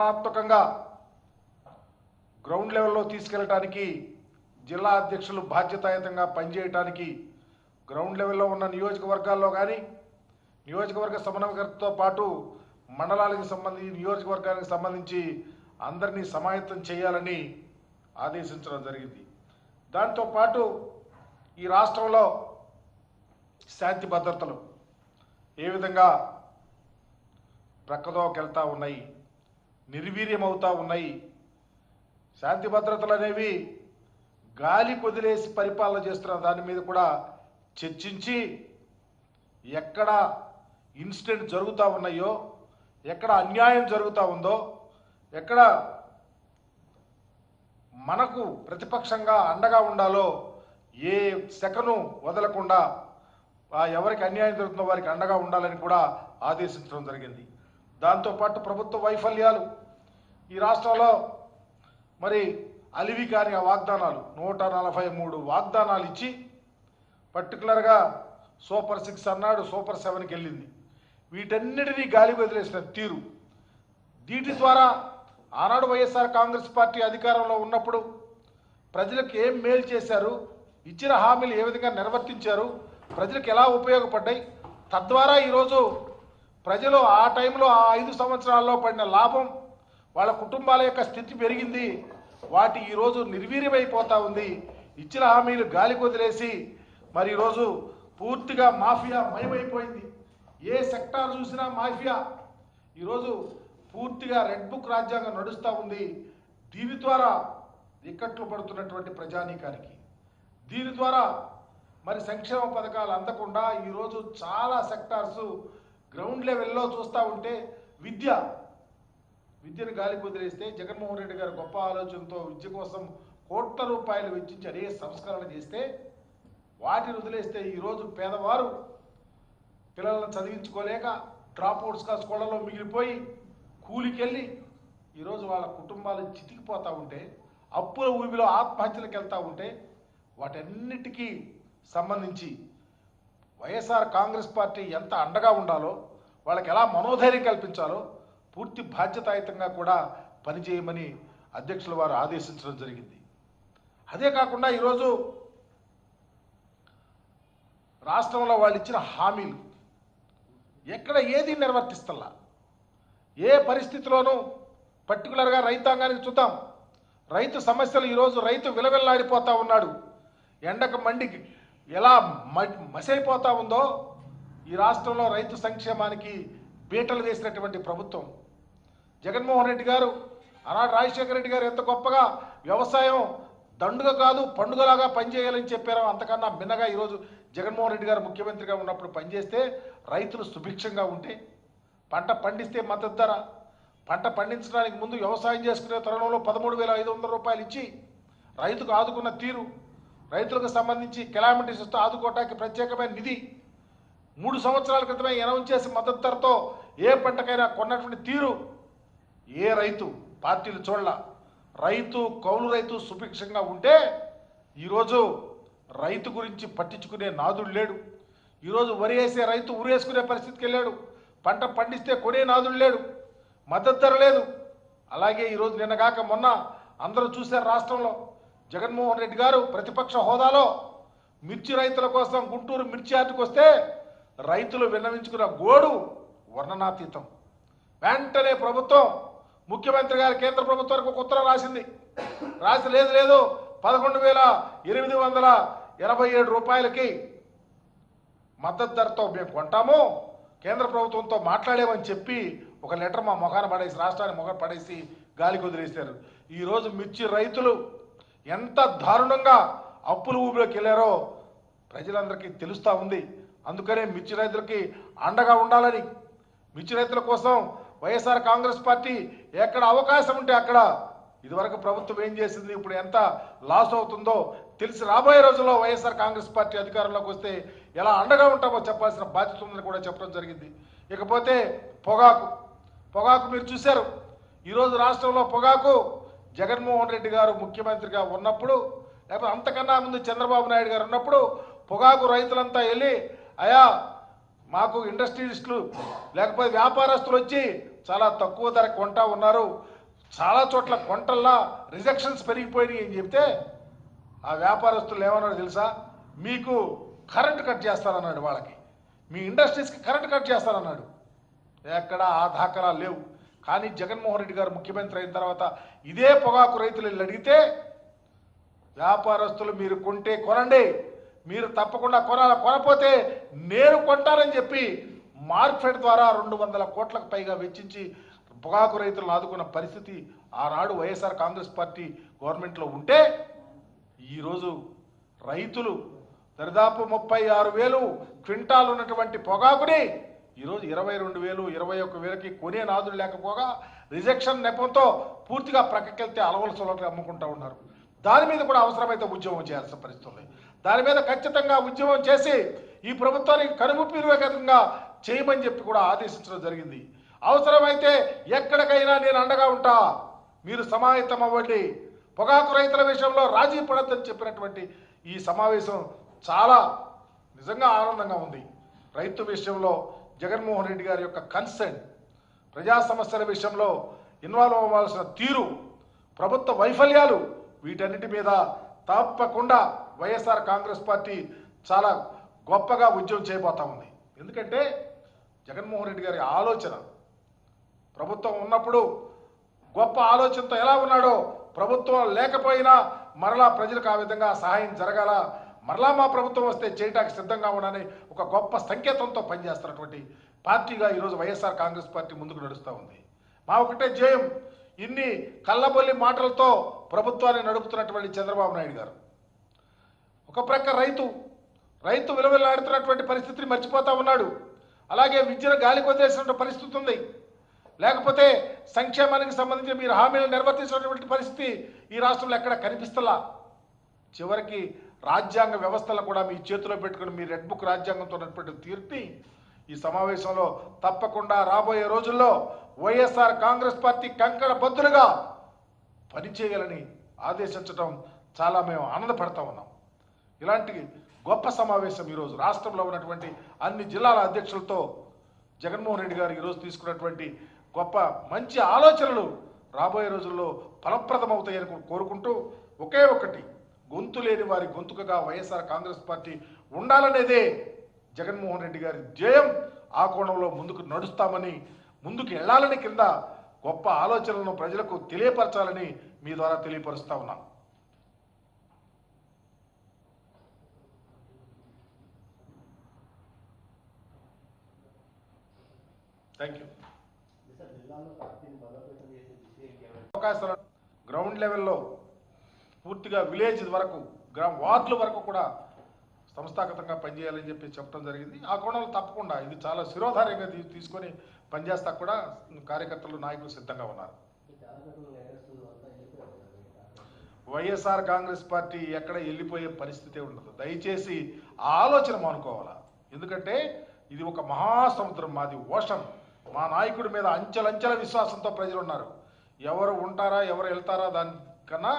వ్యూహాత్మకంగా గ్రౌండ్ లెవెల్లో తీసుకెళ్ళటానికి జిల్లా అధ్యక్షులు బాధ్యతాయుతంగా పనిచేయటానికి గ్రౌండ్ లెవెల్లో ఉన్న నియోజకవర్గాల్లో కానీ నియోజకవర్గ సమన్వయకర్తతో పాటు మండలాలకు సంబంధించి నియోజకవర్గానికి సంబంధించి అందరినీ సమాయత్తం చేయాలని ఆదేశించడం జరిగింది. దాంతోపాటు ఈ రాష్ట్రంలో శాంతి భద్రతలు ఏ విధంగా ప్రక్కదోకెళ్తా ఉన్నాయి నిర్వీర్యమవుతా ఉన్నాయి. శాంతి భద్రతలు అనేవి గాలి కొదిలేసి పరిపాలన చేస్తున్న దాని మీద కూడా చర్చించి ఎక్కడ ఇన్సిడెంట్ జరుగుతూ ఉన్నాయో ఎక్కడ అన్యాయం జరుగుతూ ఉందో ఎక్కడ మనకు ప్రతిపక్షంగా అండగా ఉండాలో ఏ సెకను వదలకుండా ఎవరికి అన్యాయం జరుగుతుందో వారికి అండగా ఉండాలని కూడా ఆదేశించడం జరిగింది. దాంతోపాటు ప్రభుత్వ వైఫల్యాలు ఈ రాష్ట్రంలో మరి అలివి కాని ఆ వాగ్దానాలు నూట నలభై మూడు వాగ్దానాలు ఇచ్చి పర్టికులర్గా సూపర్ సిక్స్ అన్నాడు సూపర్ సెవెన్కి వెళ్ళింది. వీటన్నిటినీ గాలి వదిలేసిన తీరు. దీటి ద్వారా ఆనాడు వైఎస్ఆర్ కాంగ్రెస్ పార్టీ అధికారంలో ఉన్నప్పుడు ప్రజలకు ఏం మేలు చేశారు ఇచ్చిన హామీలు ఏ విధంగా నిర్వర్తించారు ప్రజలకు ఎలా ఉపయోగపడ్డాయి తద్వారా ఈరోజు ప్రజలు ఆ టైంలో ఆ ఐదు సంవత్సరాల్లో పడిన లాభం వాళ్ళ కుటుంబాల యొక్క స్థితి పెరిగింది. వాటి ఈరోజు నిర్వీర్యమైపోతూ ఉంది. ఇచ్చిన హామీలు గాలి వదిలేసి మరి ఈరోజు పూర్తిగా మాఫియా మయమైపోయింది. ఏ సెక్టార్ చూసినా మాఫియా. ఈరోజు పూర్తిగా రెడ్ బుక్ రాజ్యాంగం నడుస్తూ ఉంది. దీని ద్వారా ఇక్కట్లు పడుతున్నటువంటి ప్రజానీకానికి. దీని ద్వారా మరి సంక్షేమ పథకాలు అందకుండా ఈరోజు చాలా సెక్టార్స్ గ్రౌండ్ లెవెల్లో చూస్తూ ఉంటే విద్య విద్యను గాలి కుదిరేస్తే జగన్మోహన్ రెడ్డి గారు గొప్ప ఆలోచనతో విద్య కోసం కోట్ల రూపాయలు వెచ్చించి అనేక సంస్కరణ చేస్తే వాటిని వదిలేస్తే ఈరోజు పేదవారు పిల్లలను చదివించుకోలేక డ్రాప్ అవుట్స్గా స్కూళ్ళలో మిగిలిపోయి కూలికెళ్ళి ఈరోజు వాళ్ళ కుటుంబాలు చితికిపోతూ ఉంటే అప్పుల ఊబిలో ఆత్మహత్యలకు వెళ్తూ ఉంటే వాటన్నిటికీ సంబంధించి వైఎస్ఆర్ కాంగ్రెస్ పార్టీ ఎంత అండగా ఉండాలో వాళ్ళకి ఎలా మనోధైర్యం కల్పించాలో పూర్తి బాధ్యతాయుతంగా కూడా పనిచేయమని అధ్యక్షుల వారు ఆదేశించడం జరిగింది. అదే కాకుండా ఈరోజు రాష్ట్రంలో వాళ్ళు ఇచ్చిన హామీలు ఎక్కడ ఏది నిర్వర్తిస్తల్లా? ఏ పరిస్థితిలోనూ పర్టికులర్గా రైతాంగానికి చూద్దాం. రైతు సమస్యలు ఈరోజు రైతు విలవిల్లాడిపోతూ ఉన్నాడు. ఎండకు మండికి ఎలా మ- మసైపోతా ఉందో ఈ రాష్ట్రంలో రైతు సంక్షేమానికి బీటలు వేసినటువంటి ప్రభుత్వం జగన్మోహన్ రెడ్డి గారు ఆనాడు రాజశేఖర రెడ్డి గారు ఎంత గొప్పగా వ్యవసాయం దండుగ కాదు పండుగలాగా పనిచేయాలని చెప్పారో అంతకన్నా మిన్నగా ఈరోజు జగన్మోహన్ రెడ్డి గారు ముఖ్యమంత్రిగా ఉన్నప్పుడు పనిచేస్తే రైతులు సుభిక్షంగా ఉంటే పంట పండిస్తే మద్దతు ధర పంట పండించడానికి ముందు వ్యవసాయం చేసుకునే తరుణంలో పదమూడు వేల ఐదు వందల రూపాయలు ఇచ్చి రైతుకు ఆదుకున్న తీరు రైతులకు సంబంధించి కెలామిటీస్ వస్తే ఆదుకోవటానికి ప్రత్యేకమైన నిధి మూడు సంవత్సరాల క్రితమే అనౌన్స్ చేసి మద్దతు ధరతో ఏ పంటకైనా కొన్నటువంటి తీరు ఏ రైతు పార్టీలు చూడాల రైతు కౌలు రైతు సుభిక్షంగా ఉంటే ఈరోజు రైతు గురించి పట్టించుకునే నాదుడు లేడు. ఈరోజు వరి వేసే రైతు ఉరేసుకునే పరిస్థితికి వెళ్ళాడు. పంట పండిస్తే కొనే నాదుడు లేడు. మద్దతు ధర లేదు. అలాగే ఈరోజు నిన్నగాక మొన్న అందరూ చూశారు రాష్ట్రంలో జగన్మోహన్ రెడ్డి గారు ప్రతిపక్ష హోదాలో మిర్చి రైతుల కోసం గుంటూరు మిర్చి ఆటకు వస్తే రైతులు విన్నవించుకున్న గోడు వర్ణనాతీతం. వెంటనే ప్రభుత్వం ముఖ్యమంత్రి గారు కేంద్ర ప్రభుత్వానికి ఒక ఉత్తరం రాసింది. రాసి లేదు లేదు. పదకొండు వేల ఎనిమిది వందల ఎనభై ఏడు రూపాయలకి మద్దతు ధరతో మేము కొంటాము. కేంద్ర ప్రభుత్వంతో మాట్లాడేమని చెప్పి ఒక లెటర్ మా మొఖాన పడేసి రాష్ట్రాన్ని మొఖం పడేసి గాలికి వదిలేశారు. ఈరోజు మిర్చి రైతులు ఎంత దారుణంగా అప్పుల ఊపిలోకి వెళ్ళారో ప్రజలందరికీ తెలుస్తూ ఉంది. అందుకనే మిర్చి రైతులకి అండగా ఉండాలని మిర్చి రైతుల కోసం వైఎస్ఆర్ కాంగ్రెస్ పార్టీ ఎక్కడ అవకాశం ఉంటే అక్కడ. ఇదివరకు ప్రభుత్వం ఏం చేసింది ఇప్పుడు ఎంత లాస్ అవుతుందో తెలిసి రాబోయే రోజుల్లో వైఎస్ఆర్ కాంగ్రెస్ పార్టీ అధికారంలోకి వస్తే ఎలా అండగా ఉంటామో చెప్పాల్సిన బాధ్యత ఉందని కూడా చెప్పడం జరిగింది. ఇకపోతే పొగాకు పొగాకు మీరు చూశారు. ఈరోజు రాష్ట్రంలో పొగాకు జగన్మోహన్ రెడ్డి గారు ముఖ్యమంత్రిగా ఉన్నప్పుడు లేకపోతే అంతకన్నా ముందు చంద్రబాబు నాయుడు గారు ఉన్నప్పుడు పొగాకు రైతులంతా వెళ్ళి అయా మాకు ఇండస్ట్రియలిస్టులు లేకపోతే వ్యాపారస్తులు వచ్చి చాలా తక్కువ ధర కొంటా ఉన్నారు. చాలా చోట్ల కొంటల్లా రిజెక్షన్స్ పెరిగిపోయినాయి అని చెప్తే ఆ వ్యాపారస్తులు ఏమన్నాడు తెలుసా? మీకు కరెంటు కట్ చేస్తారన్నాడు వాళ్ళకి. మీ ఇండస్ట్రీస్కి కరెంటు కట్ చేస్తారన్నాడు. ఎక్కడ ఆ దాఖలా లేవు. కానీ జగన్మోహన్ రెడ్డి గారు ముఖ్యమంత్రి అయిన తర్వాత ఇదే పొగాకు రైతులు వెళ్ళి అడిగితే వ్యాపారస్తులు మీరు కొంటే కొనండి. మీరు తప్పకుండా కొనాలి? కొనపోతే నేను కొంటానని చెప్పి మార్ఫెడ్ ద్వారా రెండు వందల కోట్లకు పైగా వెచ్చించి పొగాకు రైతులను ఆదుకున్న పరిస్థితి ఆనాడు వైఎస్ఆర్ కాంగ్రెస్ పార్టీ గవర్నమెంట్లో ఉంటే ఈరోజు రైతులు దరిదాపు ముప్పై ఆరు వేలు క్వింటాల్ ఉన్నటువంటి పొగాకుని ఈరోజు ఇరవై రెండు వేలు ఇరవై ఒక్క వేలకి కొనే నాదులు లేకపోగా రిజెక్షన్ నెపంతో పూర్తిగా ప్రక్కకెళ్తే అలవలసలకి అమ్ముకుంటా ఉన్నారు. దాని మీద కూడా అవసరమైతే ఉద్యమం చేయాల్సిన పరిస్థితులు దాని మీద ఖచ్చితంగా ఉద్యమం చేసి ఈ ప్రభుత్వానికి కనుముప్పిరువేగంగా చేయమని చెప్పి కూడా ఆదేశించడం జరిగింది. అవసరమైతే ఎక్కడికైనా నేను అండగా ఉంటా. మీరు సమాహితం అవ్వండి. పొగాకు రైతుల విషయంలో రాజీ పడద్దని చెప్పినటువంటి ఈ సమావేశం చాలా నిజంగా ఆనందంగా ఉంది. రైతు విషయంలో జగన్మోహన్ రెడ్డి గారి యొక్క కన్సర్న్ ప్రజా సమస్యల విషయంలో ఇన్వాల్వ్ అవ్వాల్సిన తీరు ప్రభుత్వ వైఫల్యాలు వీటన్నిటి మీద తప్పకుండా వైఎస్ఆర్ కాంగ్రెస్ పార్టీ చాలా గొప్పగా ఉద్యమం చేయబోతా ఉంది. ఎందుకంటే జగన్మోహన్ రెడ్డి గారి ఆలోచన ప్రభుత్వం ఉన్నప్పుడు గొప్ప ఆలోచనతో ఎలా ఉన్నాడో ప్రభుత్వం లేకపోయినా మరలా ప్రజలకు ఆ విధంగా సహాయం జరగాల మరలా మా ప్రభుత్వం వస్తే చేయడానికి సిద్ధంగా ఉండని ఒక గొప్ప సంకేతంతో పనిచేస్తున్నటువంటి పార్టీగా ఈరోజు వైఎస్ఆర్ కాంగ్రెస్ పార్టీ ముందుకు నడుస్తూ ఉంది. మా ఒకటే జయం ఇన్ని కళ్ళబొల్లి మాటలతో ప్రభుత్వాన్ని నడుపుతున్నటువంటి చంద్రబాబు నాయుడు గారు. ఒక ప్రక్క రైతు రైతు విలువలాడుతున్నటువంటి పరిస్థితిని మర్చిపోతా ఉన్నాడు. అలాగే విద్యను గాలికి వదిలేసినటువంటి పరిస్థితి ఉంది. లేకపోతే సంక్షేమానికి సంబంధించి మీరు హామీలు నిర్వర్తించినటువంటి పరిస్థితి ఈ రాష్ట్రంలో ఎక్కడ కనిపిస్తలా? చివరికి రాజ్యాంగ వ్యవస్థలను కూడా మీ చేతిలో పెట్టుకుని మీ రెడ్ బుక్ రాజ్యాంగంతో ఉన్నటువంటి తీర్పుని ఈ సమావేశంలో తప్పకుండా రాబోయే రోజుల్లో వైఎస్ఆర్ కాంగ్రెస్ పార్టీ కంకణ బద్దులుగా పనిచేయాలని ఆదేశించడం చాలా మేము ఆనందపడతా ఉన్నాం. ఇలాంటి గొప్ప సమావేశం ఈరోజు. రాష్ట్రంలో ఉన్నటువంటి అన్ని జిల్లాల అధ్యక్షులతో జగన్మోహన్ రెడ్డి గారు ఈరోజు తీసుకున్నటువంటి గొప్ప మంచి ఆలోచనలు రాబోయే రోజుల్లో ఫలప్రదమవుతాయని కోరుకుంటూ ఒకే ఒకటి గొంతు లేని వారి గొంతుకగా వైఎస్ఆర్ కాంగ్రెస్ పార్టీ ఉండాలనేదే జగన్మోహన్ రెడ్డి గారి ధ్యేయం. ఆ కోణంలో ముందుకు నడుస్తామని ముందుకు వెళ్ళాలని కింద గొప్ప ఆలోచనలను ప్రజలకు తెలియపరచాలని మీ ద్వారా తెలియపరుస్తా ఉన్నాను. థ్యాంక్ యూ అవకాశాలు గ్రౌండ్ లెవెల్లో పూర్తిగా విలేజ్ వరకు గ్రామ వార్డుల వరకు కూడా సంస్థాగతంగా పనిచేయాలని చెప్పి చెప్పడం జరిగింది. ఆ కోణంలో తప్పకుండా ఇది చాలా శిరోధార్యంగా తీసుకొని పనిచేస్తా కూడా కార్యకర్తలు నాయకులు సిద్ధంగా ఉన్నారు. వైఎస్ఆర్ కాంగ్రెస్ పార్టీ ఎక్కడ వెళ్ళిపోయే పరిస్థితే ఉండదు. దయచేసి ఆలోచన మానుకోవాలా. ఎందుకంటే ఇది ఒక మహాసముద్రం మాది ఓషన్. మా నాయకుడి మీద అంచెలంచెల విశ్వాసంతో ప్రజలు ఉన్నారు ఎవరు ఉంటారా ఎవరు వెళ్తారా దానికన్నా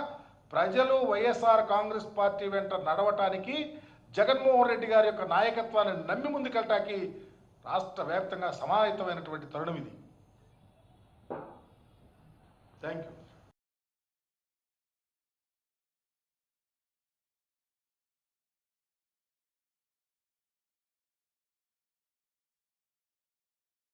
ప్రజలు వైఎస్ఆర్ కాంగ్రెస్ పార్టీ వెంట నడవటానికి జగన్మోహన్ రెడ్డి గారి యొక్క నాయకత్వాన్ని నమ్మి ముందుకెళ్ళటానికి రాష్ట్ర వ్యాప్తంగా సమాహితమైనటువంటి తరుణం ఇది. Thank you